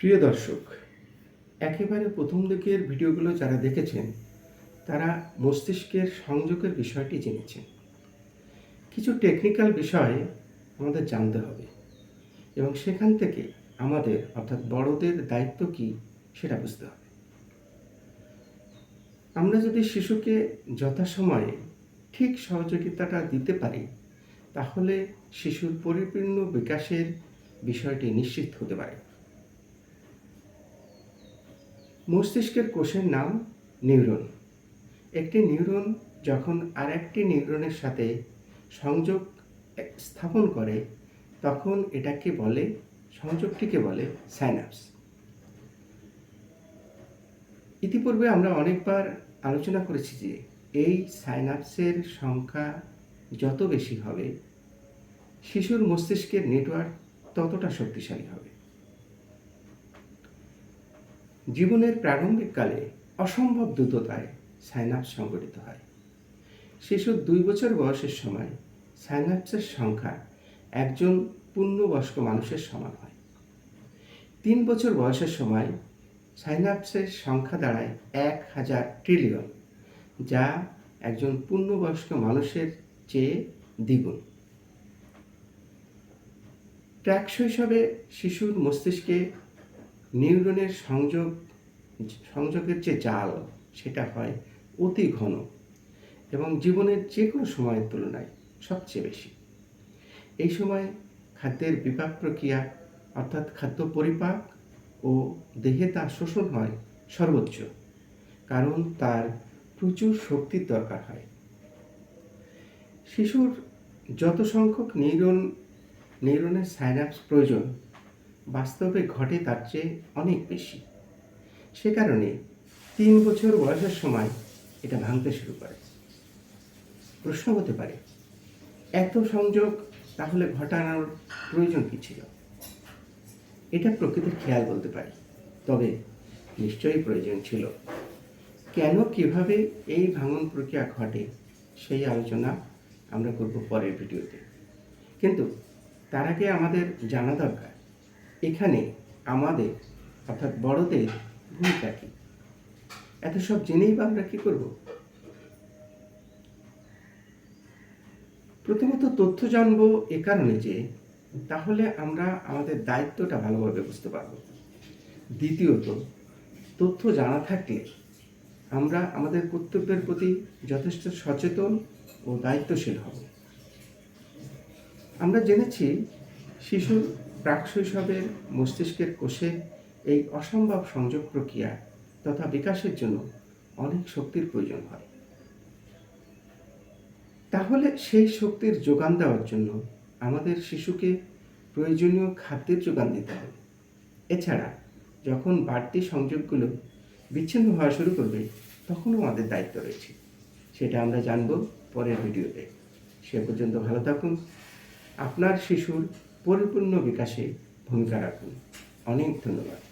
প্রিয় দর্শক, একেবারে প্রথম দিকের ভিডিওগুলো যারা দেখেছেন, তারা মস্তিষ্কের সংযোগের বিষয়টি জেনেছেন। কিছু টেকনিক্যাল বিষয় আমাদের জানতে হবে এবং সেখান থেকে আমাদের, অর্থাৎ বড়দের দায়িত্ব কি সেটা বুঝতে হবে। আমরা যদি শিশুকে যথাসময়ে ঠিক সহযোগিতাটা দিতে পারি, তাহলে শিশুর পরিপূর্ণ বিকাশের বিষয়টি নিশ্চিত হতে পারে। মস্তিষ্কের কোষের নাম নিউরন। একটি নিউরন যখন আরেকটি নিউরনের সাথে সংযোগ স্থাপন করে, তখন এটাকে বলে, সংযোগটিকে বলে সাইনাপস। ইতিপূর্বে আমরা অনেকবার আলোচনা করেছি যে এই সাইনাপসের সংখ্যা যত বেশি হবে, শিশুর মস্তিষ্কের নেটওয়ার্ক ততটা শক্তিশালী হবে। জীবনের প্রারম্ভিক কালে অসম্ভব দ্রুততায় সাইনাপস সংগঠিত হয়। শিশুর দুই বছর বয়সের সময় সাইনাপসের সংখ্যা একজন পূর্ণবয়স্ক মানুষের সমান হয়। তিন বছর বয়সের সময় সাইনাপসের সংখ্যা দাঁড়ায় এক হাজার ট্রিলিয়ন, যা একজন পূর্ণবয়স্ক মানুষের চেয়ে দ্বিগুণ। প্রাক শৈশবে শিশুর মস্তিষ্কে নিউরনের সংযোগ, সংযোগের যে জাল, সেটা হয় অতি ঘন এবং জীবনের যে কোনো সময়ের তুলনায় সবচেয়ে বেশি। এই সময় খাদ্যের বিপাক প্রক্রিয়া, অর্থাৎ খাদ্য পরিপাক ও দেহে তা শোষণ হয় সর্বোচ্চ, কারণ তার প্রচুর শক্তির দরকার হয়। শিশুর যত সংখ্যক নিউরন, নিউরনের সাইনাপস প্রয়োজন বাস্তবে ঘটে তার চেয়ে অনেক বেশি। সে কারণে তিন বছর বয়সের সময় এটা ভাঙতে শুরু করে। প্রশ্ন হতে পারে, এত সংযোগ তাহলে ঘটানোর প্রয়োজন কী ছিল? এটা প্রকৃতির খেয়াল বলতে পারি, তবে নিশ্চয়ই প্রয়োজন ছিল। কেন, কীভাবে এই ভাঙন প্রক্রিয়া ঘটে সেই আলোচনা আমরা করব পরের ভিডিওতে। কিন্তু তার আগে আমাদের জানা দরকার এখানে আমাদের, অর্থাৎ বড়দের ভূমিকা কী? এত সব জেনেই বা আমরা কী করব? প্রথমত তথ্য জানব এ কারণে যে, তাহলে আমরা আমাদের দায়িত্বটা ভালোভাবে বুঝতে পারব। দ্বিতীয়ত, তথ্য জানা থাকলে আমরা আমাদের কর্তব্যের প্রতি যথেষ্ট সচেতন ও দায়িত্বশীল হব। আমরা জেনেছি শিশুর প্রাক শৈশবের মস্তিষ্কের কোষে এই অসম্ভব সংযোগ প্রক্রিয়া তথা বিকাশের জন্য অনেক শক্তির প্রয়োজন হয়। তাহলে সেই শক্তির যোগান দেওয়ার জন্য আমাদের শিশুকে প্রয়োজনীয় খাদ্যের যোগান দিতে হবে। এছাড়া যখন বাড়তি সংযোগগুলো বিচ্ছিন্ন হওয়া শুরু করবে, তখনও আমাদের দায়িত্ব রয়েছে। সেটা আমরা জানব পরের ভিডিওতে। সে পর্যন্ত ভালো থাকুন। আপনার শিশুর পরিপূর্ণ বিকাশে ভূমিকা রাখুন। অনেক ধন্যবাদ।